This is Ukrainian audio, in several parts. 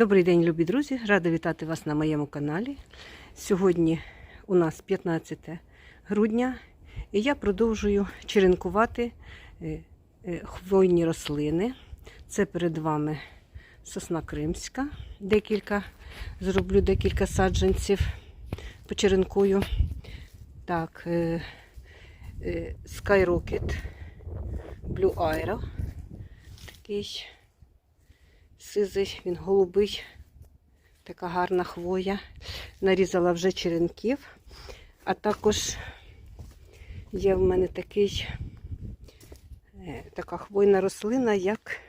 Добрий день, любі друзі! Рада вітати вас на моєму каналі. Сьогодні у нас 15 грудня, і я продовжую черенкувати е, е, хвойні рослини. Це перед вами сосна кримська. Декілька зроблю декілька саджанців, почеренкую. Так, е, Skyrocket Blue Aero. Такий сизий, він голубий, така гарна хвоя. Нарізала вже черенків. А також є в мене такий, е, така хвойна рослина, як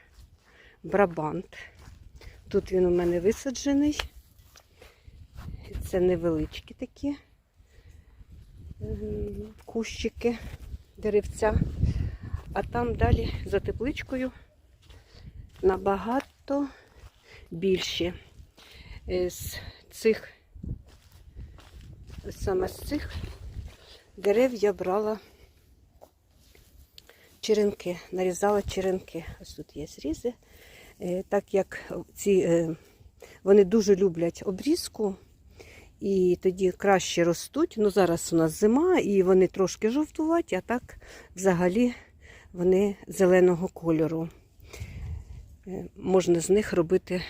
брабант. Тут він у мене висаджений. Це невеличкі такі кущики, деревця. А там далі за тепличкою набагато більші. Е, З цих, саме з цих дерев я брала черенки, нарізала черенки. Ось тут є зрізи. Е, Так як ці, е, вони дуже люблять обрізку, і тоді краще ростуть. Ну, зараз у нас зима, і вони трошки жовтуваті, а так взагалі вони зеленого кольору. Е, Можна з них робити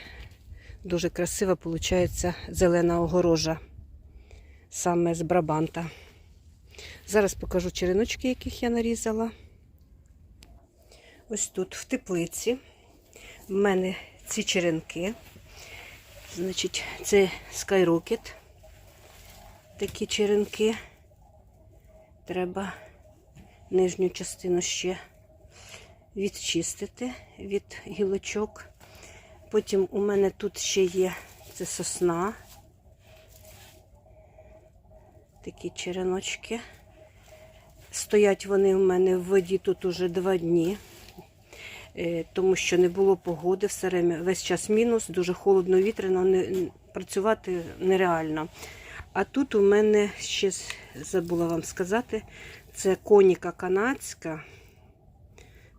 дуже красива, виходить, зелена огорожа, саме з брабанта. Зараз покажу череночки, яких я нарізала. Ось тут, в теплиці, в мене ці черенки. Значить, це Skyrocket. Такі черенки. Треба нижню частину ще відчистити від гілочок. Потім у мене тут ще є це сосна. Такі череночки. Стоять вони в мене в воді тут уже два дні, е, тому що не було погоди, все время, весь час мінус, дуже холодно, вітряно, не, працювати нереально. А тут у мене ще забула вам сказати, це коніка канадська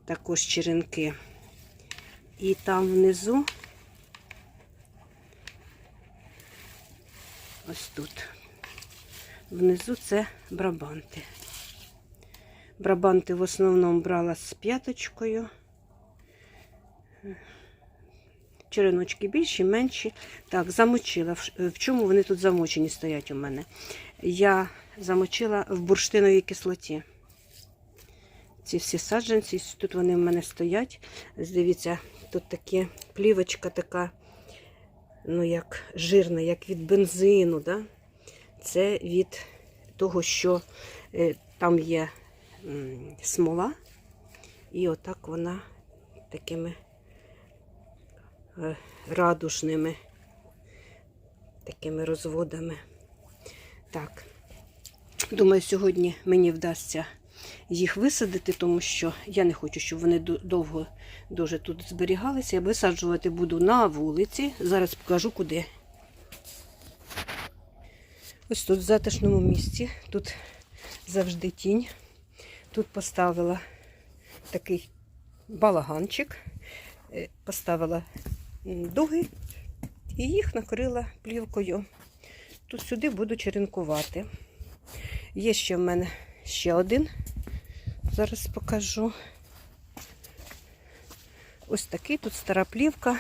також черенки. І там внизу, ось тут, внизу це брабанти. Брабанти в основному брала з п'яточкою. Череночки більші, менші. Так, замочила. В- чому вони тут замочені стоять у мене? Я замочила в бурштиновій кислоті ці всі саджанці. Тут вони в мене стоять. Дивіться, тут таке плівочка така, ну як жирна, як від бензину. Да? Це від того, що е, там є смола, і отак вона такими е, радужними такими розводами. Так, думаю, сьогодні мені вдасться їх висадити, тому що я не хочу, щоб вони довго дуже тут зберігалися. Я висаджувати буду на вулиці. Зараз покажу куди. Ось тут в затишному місці. Тут завжди тінь. Тут поставила такий балаганчик, Е, поставила дуги і їх накрила плівкою. Тут сюди буду черенкувати. Є ще в мене ще один Зараз покажу. Ось такий тут стара плівка.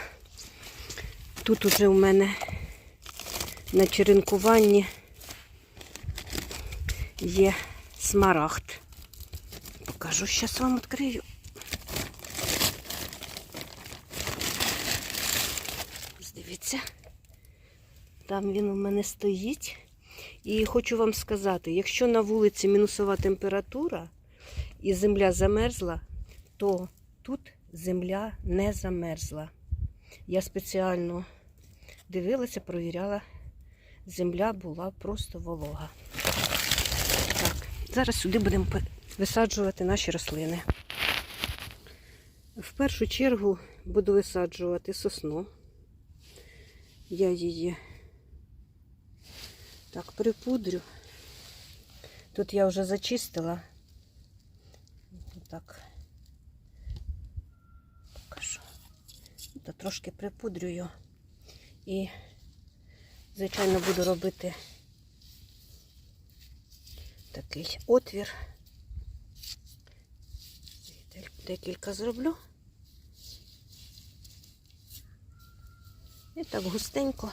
Тут уже у мене на черенкуванні є смарагд. Покажу, зараз вам відкрию. Дивіться, там він у мене стоїть. І хочу вам сказати, якщо на вулиці мінусова температура, і земля замерзла, то тут земля не замерзла. Я спеціально дивилася, провіряла, земля була просто волога. Так, зараз сюди будемо висаджувати наші рослини. В першу чергу буду висаджувати сосну. Я її так припудрю. Тут я вже зачистила. Так. Покажу. Та трошки припудрюю. І, звичайно, буду робити такий отвір. Декілька зроблю. І так густенько.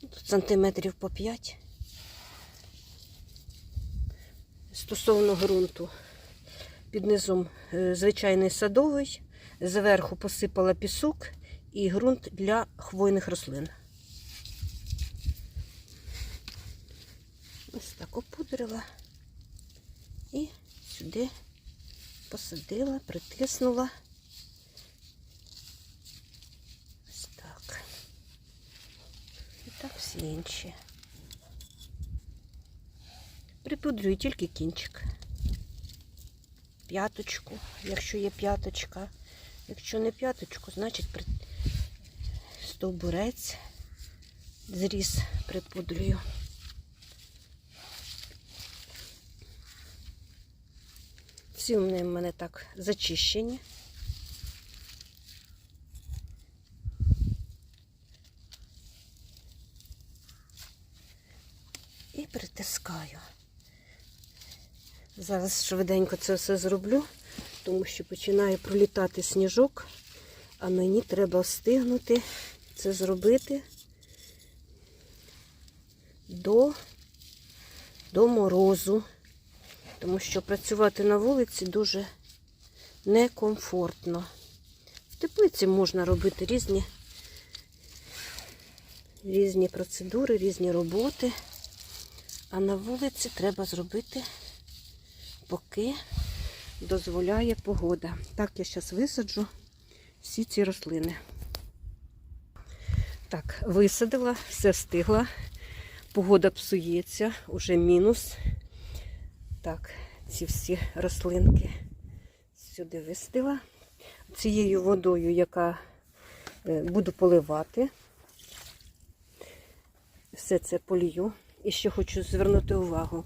Тут сантиметрів по 5. Стосовно ґрунту. Під низом е, звичайний садовий, зверху посипала пісок і ґрунт для хвойних рослин. Ось так опудрила і сюди посадила, притиснула. Ось так. І так всі інші. Припудрюю тільки кінчик. П'яточку, якщо є п'яточка. Якщо не п'яточку, значить стовбурець зріз припудрюю. Всі вони в мене так зачищені. І притискаю. Зараз швиденько це все зроблю, тому що починає пролітати сніжок, а мені треба встигнути це зробити до, до морозу, тому що працювати на вулиці дуже некомфортно. В теплиці можна робити різні, різні процедури, різні роботи, а на вулиці треба зробити поки дозволяє погода. Так, я зараз висаджу всі ці рослини. Так, висадила, все встигла. Погода псується, уже мінус. Так, ці всі рослинки сюди висадила. Цією водою, яка е, буду поливати. Все це полію. І ще хочу звернути увагу.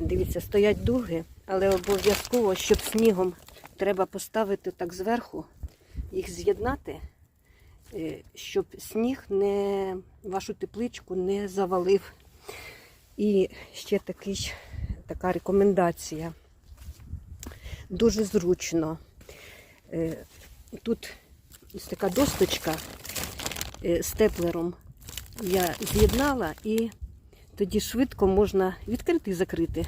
Дивіться, стоять дуги, але обов'язково, щоб снігом треба поставити так зверху, їх з'єднати, е, щоб сніг не вашу тепличку не завалив. І ще такий, така рекомендація. Дуже зручно. Е, Тут ось така досточка е, з теплером я з'єднала і тоді швидко можна відкрити і закрити.